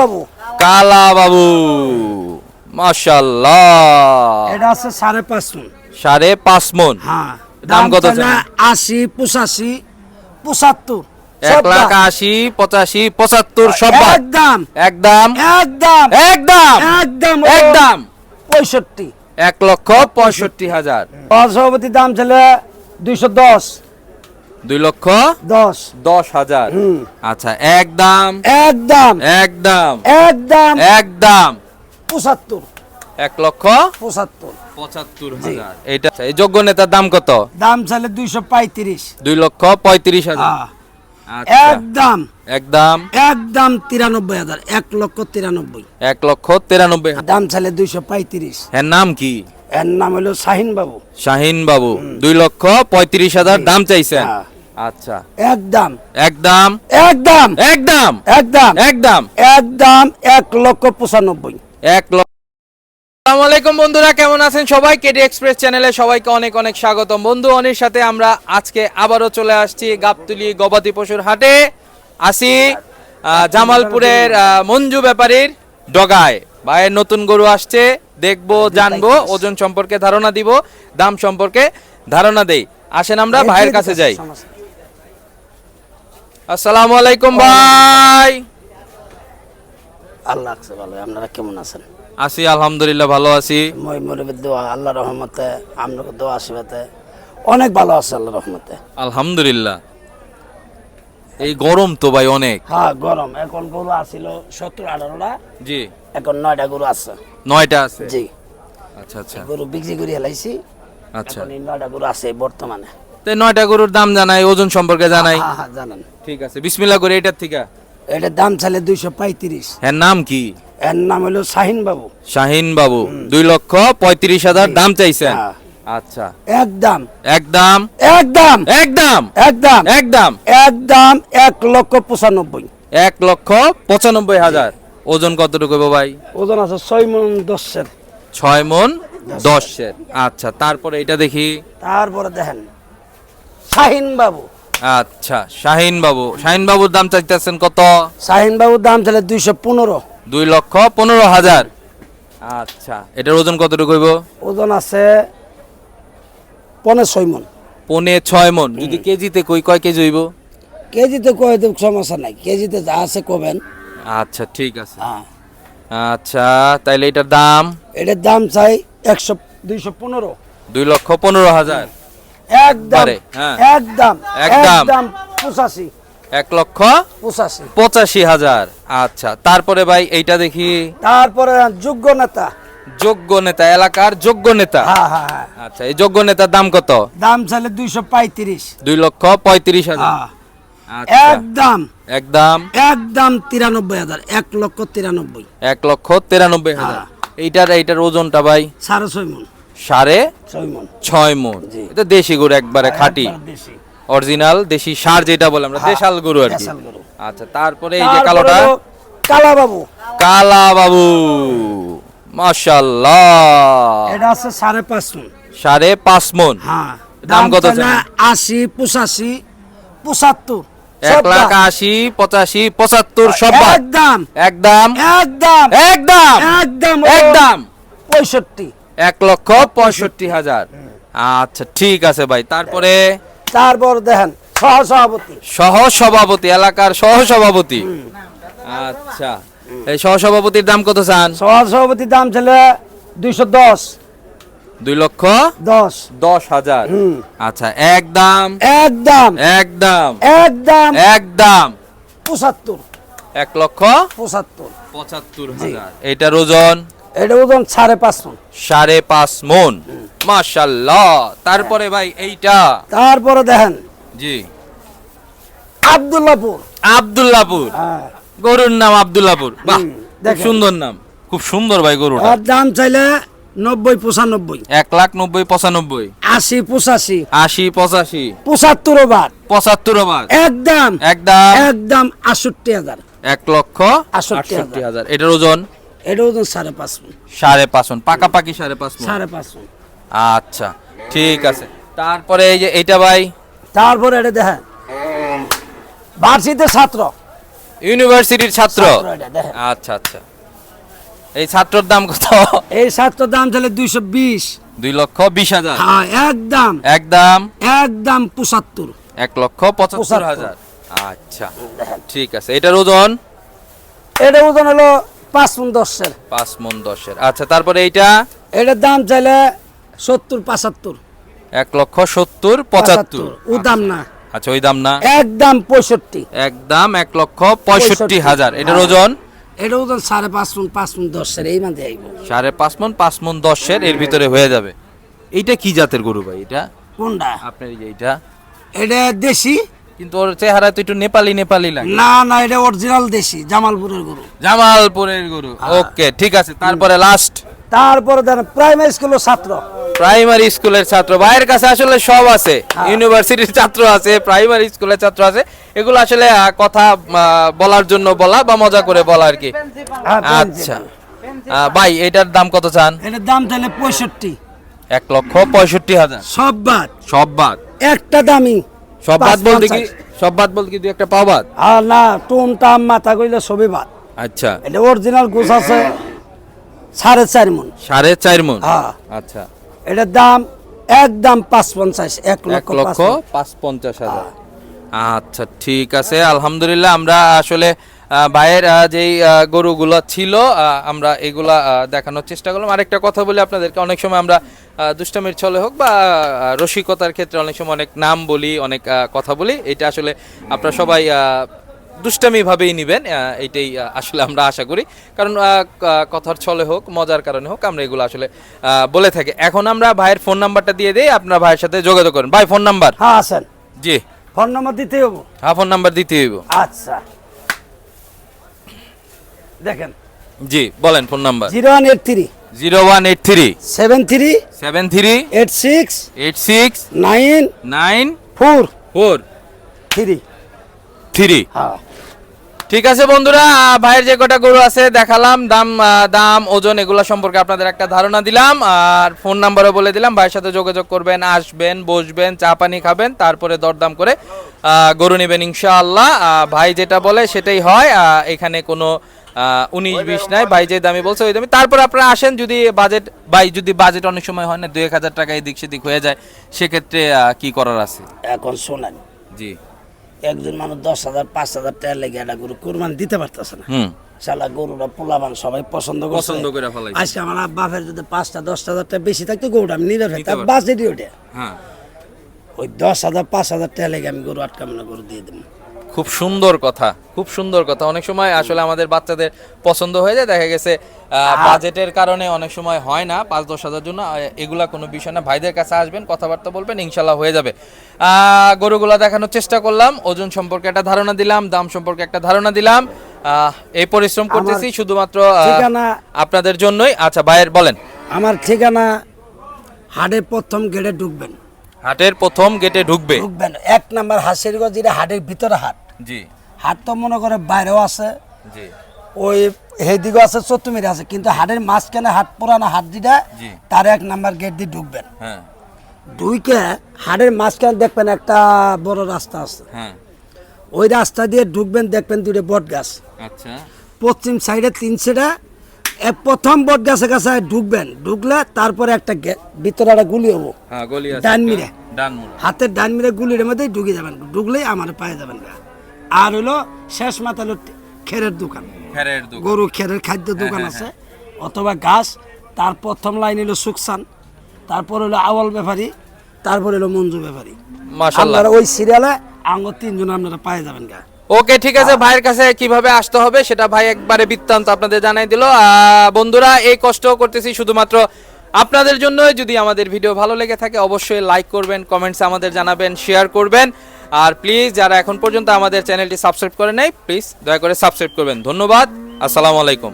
বাবু কালা বাবু মাশাল্লাহ এটা আছে সাড়ে পাঁচ মন। সাড়ে পাঁচ মন। হ্যাঁ। দাম কত আশি পঁচাশি পঁচাত্তর। এক লাখ। আশি পঁচাশি পঁচাত্তর সব একদম একদম একদম একদম একদম একদম পঁয়ষট্টি। এক লক্ষ পঁয়ষট্টি হাজার। সভাপতি দাম ছিল দুইশো দশ। দুই লক্ষ দশ। দশ হাজার। আচ্ছা একদম একদম একদম একদম একদম পঁচাত্তর। এক লক্ষ পঁচাত্তর। পঁচাত্তর হাজার। এটা এই যোগ্য নেতার দাম কত? দাম চাইলে দুইশো পঁয়ত্রিশ। দুই লক্ষ পঁয়ত্রিশ হাজার। হ্যাঁ। আচ্ছা। একদম একদম একদম তিরানব্বই হাজার। এক লক্ষ তিরানব্বই। এক লক্ষ তিরানব্বই দাম চাইলে দুইশো পঁয়ত্রিশ। এর নাম কি? এর নাম হলো শাহিন বাবু। শাহিন বাবু। দুই লক্ষ পঁয়ত্রিশ হাজার দাম চাইছেন। হ্যাঁ। আচ্ছা। একদম। একদম। একদম। একদম। একদম। একদম। একদম এক লক্ষ পঁচানব্বই। এক লক্ষ। আসসালামু আলাইকুম বন্ধুরা কেমন আছেন সবাই? কেডি এক্সপ্রেস চ্যানেলে সবাইকে অনেক অনেক স্বাগতম। বন্ধু অনেক সাথে আমরা আজকে আবারও চলে আসছি গাবতুলি গবাদি পশুর হাটে। আসি জামালপুরের মঞ্জু ব্যাপারীর ডগায়। ভাইয়ের নতুন গরু আসছে দেখব জানব ওজন সম্পর্কে ধারণা দিব দাম সম্পর্কে ধারণা দেই। আসেন আমরা ভাইয়ের কাছে যাই। আসসালামু আলাইকুম ভাই। আল্লাহ আছে ভালো আপনারা কেমন আছেন? আছি আলহামদুলিল্লাহ ভালো আছি। মই মরিবের দোয়া আল্লাহ রহমতে আপনাকে দোয়া আশীর্বাদে। অনেক ভালো আছে আল্লাহ রহমতে। আলহামদুলিল্লাহ। এই গরম তো ভাই অনেক। হ্যাঁ গরম। এখন গরু আসিল সত্তর আঠারোটা। জি। এখন নয়টা গরু আছে। নয়টা আছে? জি। আচ্ছা আচ্ছা। গরু বিক্রি করে হেলাইছি আচ্ছা। নয়টা গরু আছে বর্তমানে। নয়টা গরুর দাম জানাই ওজন সম্পর্কে জানাই। হ্যাঁ হ্যাঁ ঠিক আছে বিসমিল্লাহ করে এটার থেকে। এটার দাম চাইলে দুইশো পঁয়ত্রিশ। হ্যাঁ নাম কি? এর নাম হলো শাহিন বাবু। শাহিন বাবু দুই লক্ষ পঁয়ত্রিশ হাজার দাম চাইছেন? হ্যাঁ। আচ্ছা। একদম একদম একদম একদম একদম একদম একদম এক লক্ষ পঁচানব্বই। এক লক্ষ পঁচানব্বই হাজার। ওজন কতটুকু ভাই? ওজন আছে ছয় মন দশের ছয় মন দশের আচ্ছা তারপরে এটা দেখি। তারপরে দেখেন শাহিন বাবু। আচ্ছা শাহিন বাবু। শাহিন বাবুর দাম চাইতেছেন কত? শাহিন বাবুর দাম তাহলে দুইশো পনেরো। দুই লক্ষ পনেরো হাজার। আচ্ছা এটার ওজন কতটুকু হইব? ওজন আছে পনেরো ছয় মন পনে ছয় মন যদি কেজিতে কই কয় কেজি হইব? কেজিতে কয়ে তো সমস্যা নাই। কেজিতে যা আছে কবেন। আচ্ছা ঠিক আছে। হ্যাঁ। আচ্ছা তাইলে এটার দাম? এটার দাম চাই একশো দুইশো পনেরো। দুই লক্ষ পনেরো হাজার। একদম হ্যাঁ। একদম একদম। একদম পঁচাশি। এক লক্ষ পঁচাশি। পঁচাশি হাজার। আচ্ছা তারপরে ভাই এইটা দেখি। তারপরে যোগ্য নেতা। যোগ্য নেতা এলাকার যোগ্য নেতা। হ্যাঁ হ্যাঁ আচ্ছা এই যোগ্য নেতার দাম কত? দাম চাইলে দুইশো পঁয়ত্রিশ। দুই লক্ষ পঁয়ত্রিশ হাজার। আচ্ছা। একদম। একদম। একদম তিরানব্বই হাজার এক লক্ষ তিরানব্বই। এক লক্ষ তিরানব্বই হাজার। এইটার এইটার ওজনটা ভাই? সাড়ে ছয় মন। সাড়ে ছয় মন। এটা দেশি গরু একবারে খাঁটি। অরিজিনাল দেশি সার যেটা বলে আমরা হ্যাঁ, দেশাল গরু আর কি। আচ্ছা তারপরে এই যে কালোটা? কালা বাবু কালা বাবু মাশাল্লাহ এটা আছে সাড়ে পাঁচ মন। সাড়ে পাঁচ মন। হ্যাঁ দাম কত আশি পঁচাশি পঁচাত্তর। এক লাখ আশি পঁচাশি পঁচাত্তর সব একদম একদম একদম একদম একদম পঁয়ষট্টি। এক লক্ষ পঁয়ষট্টি হাজার। আচ্ছা ঠিক আছে ভাই। তারপরে? তারপর দেখেন সহ সভাপতি সহ সভাপতি এলাকার সহ সভাপতি আচ্ছা এই সহ সভাপতির দাম কত চান? সহ সভাপতির দাম ছিল দুইশো দশ। দুই লক্ষ দশ। দশ হাজার। আচ্ছা একদম একদম একদম একদম একদম পঁচাত্তর। এক লক্ষ পঁচাত্তর। পঁচাত্তর হাজার। এটার ওজন? এটা ওজন সাড়ে পাঁচ মন। সাড়ে পাঁচ মন। মাশাল্লাহ তারপরে ভাই এইটা? তারপরে দেখেন। জি। আবদুল্লাপুর। আব্দুল্লাপুর। হ্যাঁ। গরুর নাম আব্দুল্লাপুর। বাহ। সুন্দর নাম। খুব সুন্দর ভাই গরুটা। ওর দাম চাইলে নব্বই পঁচানব্বই। এক লাখ নব্বই পঁচানব্বই। আশি পঁচাশি। আশি পঁচাশি। পঁচাত্তর বার পঁচাত্তর আবার একদম একদম একদম আষট্টি হাজার। এক লক্ষ আটষট্টি হাজার। এটার ওজন? এটা ওজন সাড়ে পাঁচ মন। সাড়ে পাঁচ মন পাকাপাকি সাড়ে পাঁচ মন? সাড়ে পাঁচ মন। আচ্ছা ঠিক আছে। তারপরে এই যে এইটা ভাই? তারপরে এটা দেখেন। বার্ষিতে ছাত্র। ইউনিভার্সিটির ছাত্র? এটা। আচ্ছা আচ্ছা। এই ছাত্রর দাম কত? এই শার্টটার দাম তাহলে দুইশো বিশ। দুই লক্ষ বিশ হাজার। হ্যাঁ একদম। একদম? একদম পঁচাত্তর। এক লক্ষ পঁচাত্তর। হাজার। আচ্ছা ঠিক আছে। এটার ওজন? এটা ওজন হলো পাঁচ মন দশের। পাঁচ মন দশের। আচ্ছা তারপরে এইটা? এটার দাম চাইলে সত্তর পঁচাত্তর। এক লক্ষ সত্তর পঁচাত্তর। ও দাম না। আচ্ছা ওই দাম না? একদম পঁয়ষট্টি। একদম এক লক্ষ পঁয়ষট্টি। হাজার। এটার হ্যাঁ। ওজন এটা ওজন সাড়ে পাঁচ মন পাঁচ মন দশের। এই মাঝে আইব। সাড়ে পাঁচ মন পাঁচ মন দশের এর ভিতরে হয়ে যাবে। এইটা কি জাতের গরু ভাই এটা? কোনটা? আপনার এইটা। এটা দেশি। কিন্তু ওর চেহারা তো একটু নেপালি নেপালি লাগে। না না এটা অরিজিনাল দেশি জামালপুরের গরু। জামালপুরের গরু। ওকে ঠিক আছে তারপরে লাস্ট তারপরে দেন প্রাইমারি স্কুলের ছাত্র। প্রাইমারি স্কুলের ছাত্র। ভাইয়ের কাছে আসলে সব আছে। ইউনিভার্সিটির ছাত্র আছে প্রাইমারি স্কুলের ছাত্র আছে। এগুলো আসলে কথা বলার জন্য বলা বা মজা করে বলা আর কি। হ্যাঁ, আচ্ছা। ভাই এটার দাম কত চান? এটার দাম তাহলে পঁয়ষট্টি। এক লক্ষ পঁয়ষট্টি হাজার। সব বাদ। সব বাদ। একটা দামি সব বাদ বলতে কি সব বাদ বলতে কি দুই একটা পাও বাদ। আর না টুম টাম মাথা কইলে সবই বাদ। আচ্ছা। এটা অরিজিনাল গোছ আছে সাড়ে চার মন। সাড়ে চার মন? হ্যাঁ। আচ্ছা। এটার দাম একদম পাঁচ পঞ্চাশ এক লক্ষ লক্ষ পাঁচ পঞ্চাশ হাজার। আচ্ছা ঠিক আছে আলহামদুলিল্লাহ আমরা আসলে ভাইয়ের যেই গরুগুলো ছিল আমরা এগুলা দেখানোর চেষ্টা করলাম। আরেকটা কথা বলি আপনাদেরকে অনেক সময় আমরা দুষ্টামির ছলে হোক বা রসিকতার ক্ষেত্রে অনেক সময় অনেক নাম বলি অনেক কথা বলি এটা আসলে আপনারা সবাই আহ, দুষ্টামি ভাবেই নিবেন এইটাই আসলে আমরা আশা করি। কারণ কথার ছলে হোক মজার কারণে হোক আমরা এগুলো আসলে বলে থাকি। এখন আমরা ভাইয়ের ফোন নাম্বারটা দিয়ে দিই আপনার ভাইয়ের সাথে যোগাযোগ করেন। ভাই ফোন নাম্বার? হ্যাঁ আছেন জি। ফোন নম্বর দিতে হব হ্যাঁ ফোন নাম্বার দিতে হইব। আচ্ছা। দেখেন। জি বলেন phone number. Zero one eight three. Zero one eight three. Seven three seven three eight six eight six nine nine four four three. Three. হ্যাঁ। ঠিক আছে বন্ধুরা ভাইয়ের যে কটা গরু আছে দেখালাম দাম দাম ওজন এগুলো সম্পর্কে আপনাদের একটা ধারণা দিলাম আর ফোন নাম্বারও বলে দিলাম ভাইয়ের সাথে যোগাযোগ করবেন আসবেন বসবেন চা পানি খাবেন তারপরে দরদাম করে গরু নেবেন ইনশাআল্লাহ। ভাই যেটা বলে সেটাই হয় এখানে কোনো উনিশ বিশ নাই ভাই যে দামি বলছে ওই দামি। তারপর আপনারা আসেন যদি বাজেট ভাই যদি বাজেট অনেক সময় হয় না দুই এক হাজার টাকা এদিক সেদিক হয়ে যায় সেক্ষেত্রে কি করার আছে? এখন শোনেন। জি। একজন মানুষ দশ হাজার পাঁচ হাজার টাকা লেগে একটা গরু কোরবান দিতে পারতেছে না। শালা গরুটা পোলাবান সবাই পছন্দ করছে। পছন্দ করে ফেলাইছে। আজকে আমার বাপের যদি পাঁচটা দশ হাজার টাকা বেশি থাকতো গরুটা আমি নিতে ফেলতাম। বাজেটই ওটা হ্যাঁ। ওই দশ হাজার পাঁচ হাজার টাকা লেগে আমি গরু আটকামনা গরু দিয়ে দেবো। খুব সুন্দর কথা খুব সুন্দর কথা। অনেক সময় আসলে আমাদের বাচ্চাদের পছন্দ হয়ে যায় দেখা গেছে বাজেটের কারণে অনেক সময় হয় না পাঁচ দশ হাজার জন্য এগুলা কোনো বিষয় না। ভাইদের কাছে আসবেন কথাবার্তা বলবেন ইনশাল্লাহ হয়ে যাবে। গরুগুলা দেখানোর চেষ্টা করলাম ওজন সম্পর্কে একটা ধারণা দিলাম দাম সম্পর্কে একটা ধারণা দিলাম। এই পরিশ্রম করতেছি শুধুমাত্র আপনাদের জন্যই। আচ্ছা ভাইয়ের বলেন। আমার ঠিকানা হাটের প্রথম গেটে ঢুকবেন। হাটের প্রথম গেটে ঢুকবে। ঢুকবেন। এক নাম্বার হাসিরগঞ্জ যেটা হাটের ভিতরে হাট। জি। হাট তো মনে করে বাইরেও আছে। জি। ওই হেদিকে আছে চতুমিরে আছে। কিন্তু হাটের মাঝখানে হাট পুরানো হাট জি। তার এক নাম্বার গেট দিয়ে ঢুকবেন। হ্যাঁ। ঢুকে হাটের মাঝখানে দেখবেন একটা বড় রাস্তা আছে। হ্যাঁ। ওই রাস্তা দিয়ে ঢুকবেন দেখবেন দুটো বট গাছ। আচ্ছা। পশ্চিম সাইডে তিন সেটা প্রথম বট গাছের কাছে ঢুকবেন। ঢুকলে তারপরে একটা ভিতরে একটা গুলি হব। হ্যাঁ ডান। মিরে। হাতের ডান মিরে গুলির মধ্যেই ঢুকে যাবেন। ঢুকলেই আমার পায়ে যাবেন গা। আর হলো শেষ মাথা হলো খেরের দোকান। গরু খেরের খাদ্য দোকান আছে। অথবা গাছ তার প্রথম লাইন হলো সুকসান তারপর হলো আওয়াল ব্যাপারী তারপর হলো মঞ্জু ব্যাপারী। আপনারা ওই সিরিয়ালে আঙ্গ তিনজন আপনারা পায়ে যাবেন গা। ওকে ঠিক আছে ভাইয়ের কাছে কীভাবে আসতে হবে সেটা ভাই একবারে বৃত্তান্ত আপনাদের জানাই দিল। বন্ধুরা এই কষ্ট করতেছি শুধুমাত্র আপনাদের জন্য যদি আমাদের ভিডিও ভালো লেগে থাকে অবশ্যই লাইক করবেন কমেন্টস আমাদের জানাবেন শেয়ার করবেন। আর প্লিজ যারা এখন পর্যন্ত আমাদের চ্যানেলটি সাবস্ক্রাইব করে নাই প্লিজ দয়া করে সাবস্ক্রাইব করবেন। ধন্যবাদ, আসসালামু আলাইকুম।